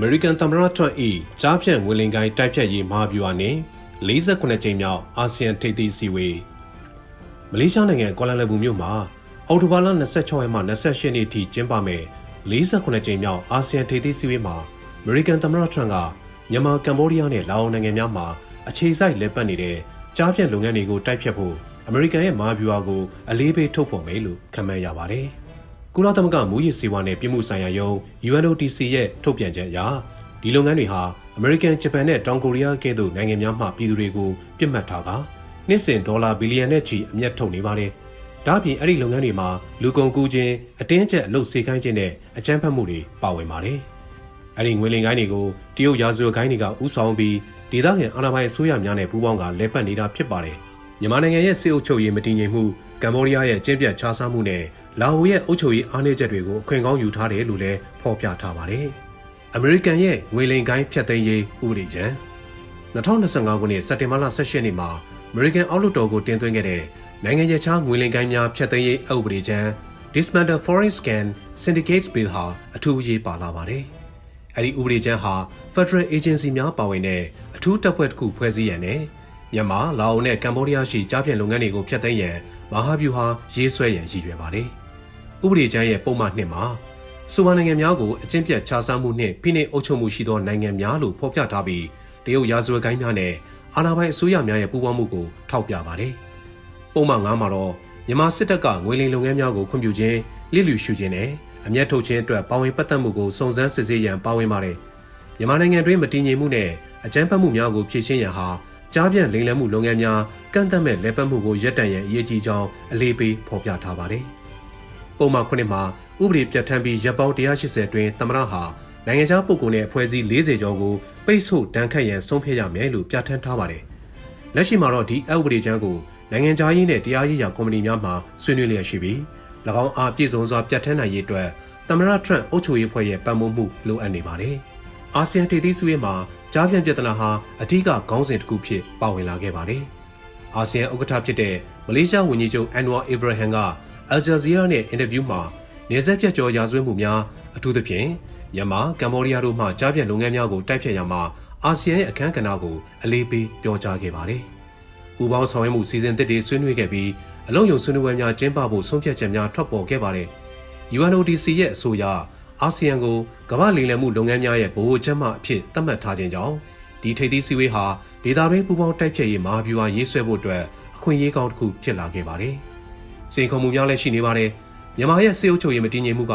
မေရိကန်သမ္မတထရန့်၏ကြားဖြတ်ငွေလင်ကိုင်းတိုက်ဖြတ်ရေးမဟာဗျူဟာနှင့်48ကြိမ်မြောက်အာဆီယံထိပ်သီးစည်းဝေးမလေးရှားနိုင်ငံကွာလာလမ်ပူမြို့မှာအော်တိုဘာလ26ရက်မှ28ရက်နေ့ထိကျင်းပမယ်48ကြိမ်မြောက်အာဆီယံထိပ်သီးစည်းဝေးမှာအမေရိကန်သမ္မတထရန့်ကမြန်မာကမ်ဘောဒီးယားနဲ့လာအိုနိုင်ငံများမှာအခြေစိုက်လက်ပတ်နေတဲ့ကြားဖြတ်လုပ်ငန်းတွေကိုတိုက်ဖြတ်ဖို့အမေရိကန်ရဲ့မဟာဗျူဟာကိုအလေးပေးထုတ်ဖော်မယ်လို့ခန့်မှန်းရပါတယ်။ ကုလသမဂ္ဂမူရစ်စေဝါနဲ့ပြည်မှုဆိုင်ရာယုံ UNODC ရဲ့ထုတ်ပြန်ချက်အရဒီလုပ်ငန်းတွေဟာအမေရိကန်ဂျပန်နဲ့တောင်ကိုရီးယားကဲ့သို့နိုင်ငံများမှပြည်သူတွေကိုပြစ်မှတ်ထားကနှစ်စဉ်ဒေါ်လာဘီလီယံနဲ့ချီအမျက်ထုတ်နေပါတယ်။ဒါ့အပြင်အဲ့ဒီလုပ်ငန်းတွေမှာလူကုန်ကူးခြင်းအတင်းကျပ်အလုပ်စေခိုင်းခြင်းနဲ့အကြမ်းဖက်မှုတွေပါဝင်ပါတယ်။အဲ့ဒီငွေလင်ကိုင်းတွေကိုတရုတ်ရာဇဝတ်ကိုင်းတွေကဥဆောင်ပြီးဒေသခံအာဏာပိုင်အစိုးရများနဲ့ပူးပေါင်းကလဲပတ်နေတာဖြစ်ပါတယ်။မြန်မာနိုင်ငံရဲ့စစ်အုပ်ချုပ်ရေးမတည်ငြိမ်မှုကမ္ဘောဒီးယားရဲ့ကျင့်ပြတ်ခြားစားမှုနဲ့ လာအိုရဲ့အုပ်ချုပ်ရေးအားနည်းချက်တွေကိုအခွင့်ကောင်းယူထားတယ်လို့လည်းဖော်ပြထားပါတယ်။အမေရိကန်ရဲ့ငွေလိမ်ကိုင်းဖျက်သိမ်းရေးဥပဒေကြမ်း2025ခုနှစ်စက်တင်ဘာလ18ရက်နေ့မှာအမေရိကန်အောက်လွှတ်တော်ကိုတင်သွင်းခဲ့တဲ့နိုင်ငံရေးခြားငွေလိမ်ကိုင်းများဖျက်သိမ်းရေးဥပဒေကြမ်း Dismantle Foreign Scan Syndicates Bill ဟာအထူးအရေးပါလာပါတယ်။အဲဒီဥပဒေကြမ်းဟာ Federal Agency များပါဝင်တဲ့အထူးတပ်ဖွဲ့တစ်ခုဖွဲ့စည်းရန်နဲ့မြန်မာ၊လာအိုနဲ့ကမ္ဘောဒီးယားရှိကြားဖြတ်လုပ်ငန်းတွေကိုဖျက်သိမ်းရန်မဟာဗျူဟာရေးဆွဲရန်ရည်ရွယ်ပါတယ်။ ဥပဒေကြမ်းရဲ့ပုံမှန်နှစ်မှာအဆိုပါနိုင်ငံများကိုအကျင့်ပြတ်ခြားစားမှုနှင့်ဖိနှိပ်အုပ်ချုပ်မှုရှိသောနိုင်ငံများလို့ဖော်ပြထားပြီးတရုတ်ရာဇဝတ်ကိုင်းများနဲ့အာဏာပိုင်အစိုးရများရဲ့ပူးပေါင်းမှုကိုထောက်ပြပါတယ်။ပုံမှန်9မှာတော့မြန်မာစစ်တပ်ကငွေလိမ်လုပ်ငန်းများကိုခွင့်ပြုခြင်းလစ်လျူရှုခြင်းနဲ့အမျက်ထုတ်ခြင်းအတွက်ပါဝင်ပတ်သက်မှုကိုစုံစမ်းစစ်ဆေးရန်ပါဝင်ပါတယ်။မြန်မာနိုင်ငံတွင်းမတည်ငြိမ်မှုနဲ့အကြမ်းဖက်မှုများကိုဖြေရှင်းရန်ဟာကြားပြန့်လိမ်လည်မှုလုပ်ငန်းများကန့်သတ်မဲ့လဲပတ်မှုကိုရပ်တန့်ရန်အရေးကြီးကြောင်းအလေးပေးဖော်ပြထားပါတယ်။ ပုံမှန်ခုနှစ်မှာဥပဒေပြဋ္ဌာန်းပြီးရပ်ပေါင်း180တွင်သမ္မတဟာနိုင်ငံခြားပုဂ္ဂိုလ်နဲ့အဖွဲ့အစည်း40ကျော်ကိုပိတ်ဆို့ဒဏ်ခတ်ရန်ဆုံးဖြတ်ရမယ်လို့ပြဋ္ဌာန်းထားပါတယ်။လက်ရှိမှာတော့ဒီအဥပဒေချမ်းကိုနိုင်ငံခြားရေးနဲ့တရားရေးရာကော်မတီများမှဆွေးနွေးလျက်ရှိပြီး၎င်းအားပြည့်စုံစွာပြဋ္ဌာန်းနိုင်ရေးအတွက်သမ္မတထရန့်အုပ်ချုပ်ရေးဖွဲ့ရဲ့ပံ့ပိုးမှုလိုအပ်နေပါတယ်။အာဆီယံဒေသီးစုရေးမှာကြားပြန့်ပြဿနာဟာအထူးခေါင်းစဉ်တစ်ခုဖြစ်ပါဝင်လာခဲ့ပါတယ်။အာဆီယံဥက္ကဋ္ဌဖြစ်တဲ့မလေးရှားဝန်ကြီးချုပ်အန်နဝါအီဘရာဟမ်က အယ်ဂျာဇီးယားနဲ့အင်တာဗျူးမှာနေဆက်ပြတ်ကျော်ရာဇဝတ်မှုများအထူးသဖြင့်မြန်မာကမ္ဘောဒီးယားတို့မှကြားပြန့်လုပ်ငန်းများကိုတိုက်ဖြတ်ရမှာအာဆီယံရဲ့အခမ်းကဏ္ဍကိုအလေးပေးပြောကြားခဲ့ပါတယ်။ပူပေါင်းဆောင်ရွက်မှုစီစဉ်သစ်တွေဆွေးနွေးခဲ့ပြီးအလုံးယုံဆွေးနွေးပွဲများကျင်းပဖို့ဆုံးဖြတ်ချက်များထွက်ပေါ်ခဲ့ပါတယ်။ UNODC ရဲ့အဆိုအရအာဆီယံကိုကမ္ဘာလိမ်လည်မှုလုပ်ငန်းများရဲ့ဗဟိုချက်မှအဖြစ်သတ်မှတ်ထားခြင်းကြောင့်ဒီထိပ်သီးစည်းဝေးဟာဒေတာရင်းပူပေါင်းတိုက်ဖြတ်ရေးမဟာဗျူဟာရေးဆွဲဖို့အတွက်အခွင့်အရေးကောင်းတစ်ခုဖြစ်လာခဲ့ပါတယ်။ စိန်ခေါ်မှုများလည်းရှိနေပါတယ်။မြန်မာရဲ့စေအုပ်ချုပ်ရေးမတည်ငြိမ်မှုက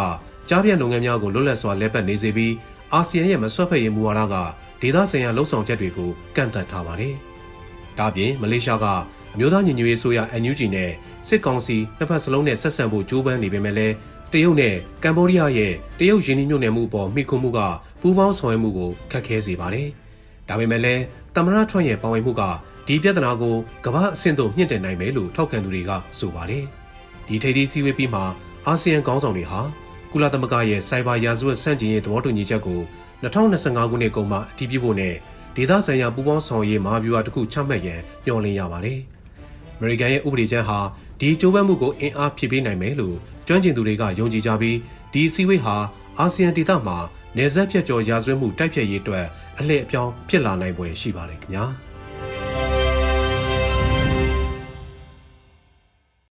ကြားပြန့်လုပ်ငန်းများကိုလွတ်လပ်စွာလဲပတ်နေစေပြီးအာဆီယံရဲ့မဆွတ်ဖက်ရေးမူဝါဒကဒေသဆိုင်ရာလှုံ့ဆော်ချက်တွေကိုကန့်သတ်ထားပါတယ်။ဒါ့အပြင်မလေးရှားကအမျိုးသားညီညွတ်ရေးဆိုရ NUG နဲ့စစ်ကောင်စီနှစ်ဖက်စလုံးနဲ့ဆက်ဆံဖို့ကြိုးပမ်းနေပေမဲ့လည်းတရုတ်နဲ့ကမ်ဘောဒီးယားရဲ့တရုတ်ယင်းနှိမ့်ညွတ်နယ်မှုအပေါ်မိခုမှုကပူးပေါင်းဆောင်ရွက်မှုကိုခက်ခဲစေပါတယ်။ဒါပေမဲ့လည်းသမ္မတထွန်းရဲ့ပါဝင်မှုက ဒီပြဿနာကိုကမ္ဘာအဆင့်သို့မြင့်တင်နိုင်မယ်လို့ထောက်ခံသူတွေကဆိုပါတယ်။ဒီထိပ်သီးစည်းဝေးပြီးမှအာဆီယံခေါင်းဆောင်တွေဟာကုလသမဂ္ဂရဲ့စိုက်ဘာရာဇဝတ်ဆန့်ကျင်ရေးသဘောတူညီချက်ကို2025ခုနှစ်ကုန်မှာအတည်ပြုဖို့နဲ့ဒေသဆိုင်ရာပူးပေါင်းဆောင်ရေးမဟာဗျူဟာတစ်ခုချမှတ်ရန်ညှော်လင့်ရပါတယ်။အမေရိကန်ရဲ့ဥပဒေချမ်းဟာဒီကြိုးပမ်းမှုကိုအင်အားဖြည့်ပေးနိုင်မယ်လို့ကျွမ်းကျင်သူတွေကယုံကြည်ကြပြီးဒီအစည်းအဝေးဟာအာဆီယံဒေသမှာနေဆက်ဖြတ်ကျော်ရာဇဝတ်မှုတိုက်ဖျက်ရေးအတွက်အလှည့်အပြောင်းဖြစ်လာနိုင်ပွဲရှိပါတယ်ခင်ဗျာ။